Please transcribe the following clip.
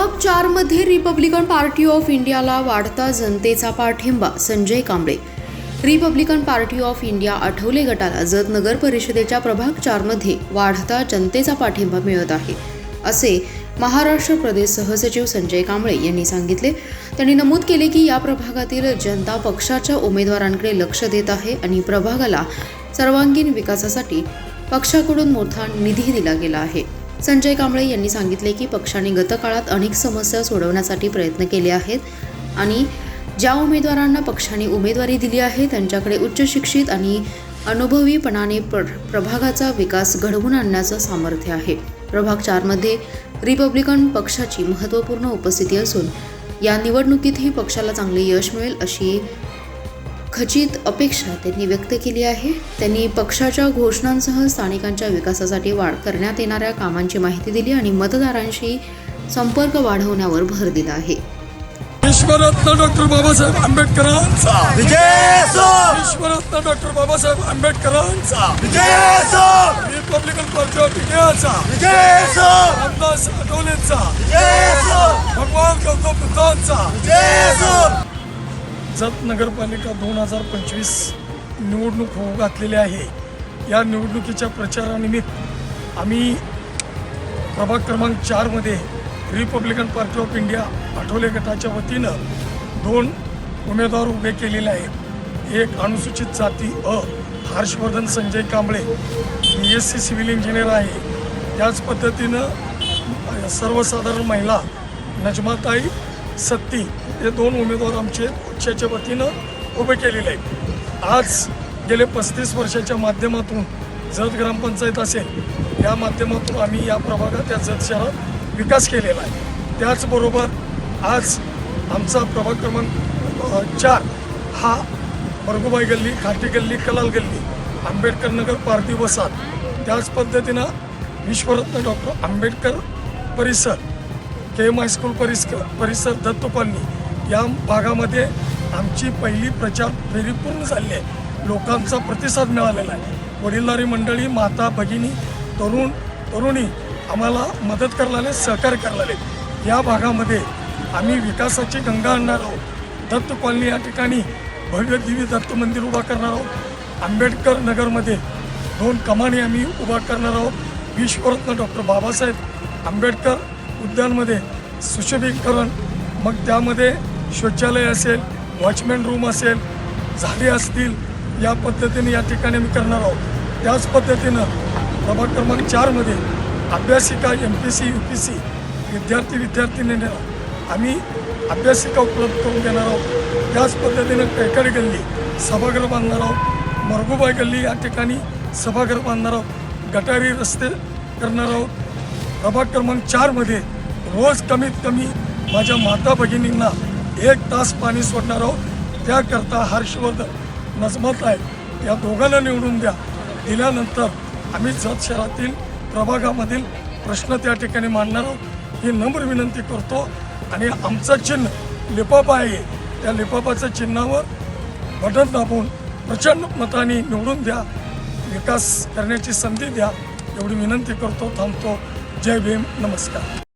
प्रभाग चारमध्ये Republican Party of इंडियाला वाढता जनतेचा पाठिंबा Sanjay Kamble. Republican Party of India Athawale गटाला जत नगर परिषदेच्या प्रभाग चारमध्ये वाढता जनतेचा पाठिंबा मिळत आहे असे महाराष्ट्र प्रदेश सहसचिव संजय कांबळे यांनी सांगितले. त्यांनी नमूद केले की या प्रभागातील जनता पक्षाच्या उमेदवारांकडे लक्ष देत आहे आणि प्रभागाला सर्वांगीण विकासासाठी पक्षाकडून मोठा निधी दिला गेला आहे. संजय कांबळे यांनी सांगितले की पक्षाने गतकाळात अनेक समस्या सोडवण्यासाठी प्रयत्न केले आहेत आणि ज्या उमेदवारांना पक्षाने उमेदवारी दिली आहे त्यांच्याकडे उच्च शिक्षित आणि अनुभवीपणाने प्र प्रभागाचा विकास घडवून आणण्याचं सामर्थ्य आहे. प्रभाग चारमध्ये रिपब्लिकन पक्षाची महत्त्वपूर्ण उपस्थिती असून या निवडणुकीतही पक्षाला चांगले यश मिळेल अशी खचित अपेक्षा त्यांनी व्यक्त केली आहे. त्यांनी पक्षाच्या घोषणांसह स्थानिकांच्या विकासासाठी वाढ करण्यात येणाऱ्या कामांची माहिती दिली आणि मतदारांशी संपर्क वाढवण्यावर भर दिला आहे. विश्वरत्न डॉक्टर बाबासाहेब आंबेडकरांचा. विजय असो विश्वरत्न डॉक्टर बाबासाहेब आंबेडकरांचा. विजय असो रिपब्लिकन पार्टी ऑफ इंडियाचा. विजय असो रामदास आठवलेंचा. विजय असो भगवान गौतम बुद्धांचा. विजय असो जत नगरपालिका दोन हजार पंचवीस निवडणूक होऊ घातलेली आहे. या निवडणुकीच्या प्रचारानिमित्त आम्ही प्रभाग क्रमांक चारमध्ये Republican Party of India Athawale गटाच्या वतीनं दोन उमेदवार उभे केलेले आहेत. एक अनुसूचित जाती अ Harshvardhan Sanjay Kamble B S C civil engineer आहे. त्याच पद्धतीनं सर्वसाधारण महिला नजमाताई सत्ती हे दोन उमेदवार आमचे पक्षाच्या वतीनं उभे केलेले आहेत. आज गेले पस्तीस वर्षाच्या माध्यमातून जत ग्रामपंचायत असेल या माध्यमातून आम्ही या प्रभागात या जत शहरात विकास केलेला आहे. त्याचबरोबर आज आमचा प्रभाग क्रमांक चार हा मरगुबाई गल्ली खाटी गल्ली कलाल गल्ली आंबेडकर नगर पार्थिव वसाहत. त्याच पद्धतीनं विश्वरत्न डॉक्टर आंबेडकर परिसर केम हायस्कूल परिसर परिसर दत्त या भागामध्ये आमची पहिली प्रचार फेरी पूर्ण झाली आहे. लोकांचा प्रतिसाद मिळालेला आहे. वडीलधारी मंडळी माता भगिनी तरुण तरुणी आम्हाला मदत करणारे सहकार्य करणारे. या भागामध्ये आम्ही विकासाची गंगा आणणार आहोत. दत्त कॉलनी या ठिकाणी भव्य दिव्य दत्त मंदिर उभा करणार आहोत. आंबेडकर नगरमध्ये दोन कमानी आम्ही उभा करणार आहोत. विश्वरत्न डॉक्टर बाबासाहेब आंबेडकर उद्यानमध्ये सुशोभीकरण मग त्यामध्ये शौचालय असेल वॉचमॅन रूम असेल झाडे असतील या पद्धतीने या ठिकाणी आम्ही करणार आहोत. त्याच पद्धतीनं प्रभाग क्रमांक चारमध्ये अभ्यासिका M P C U P C विद्यार्थी विद्यार्थिनींना आम्ही अभ्यासिका उपलब्ध करून देणार आहोत. त्याच पद्धतीनं कैकड गल्ली सभागृह बांधणार आहोत. मरगुबाई गल्ली या ठिकाणी सभागृह बांधणार आहोत. गटारी रस्ते करणार आहोत. प्रभाग क्रमांक चारमध्ये रोज कमीत कमी माझ्या माता भगिनींना एक तास पाणी सोडणार आहोत. त्याकरता हर्षवर्धन नजमत आहे या दोघांना निवडून द्या. दिल्यानंतर आम्ही जत शहरातील प्रभागामधील प्रश्न त्या ठिकाणी मांडणार आहोत. ही नम्र विनंती करतो आणि आमचं चिन्ह लिपापा आहे. त्या लिपापाच्या चिन्हावर बटन दाबून प्रचंड मताने निवडून द्या. विकास करण्याची संधी द्या. एवढी विनंती करतो थांबतो. जय भीम नमस्कार.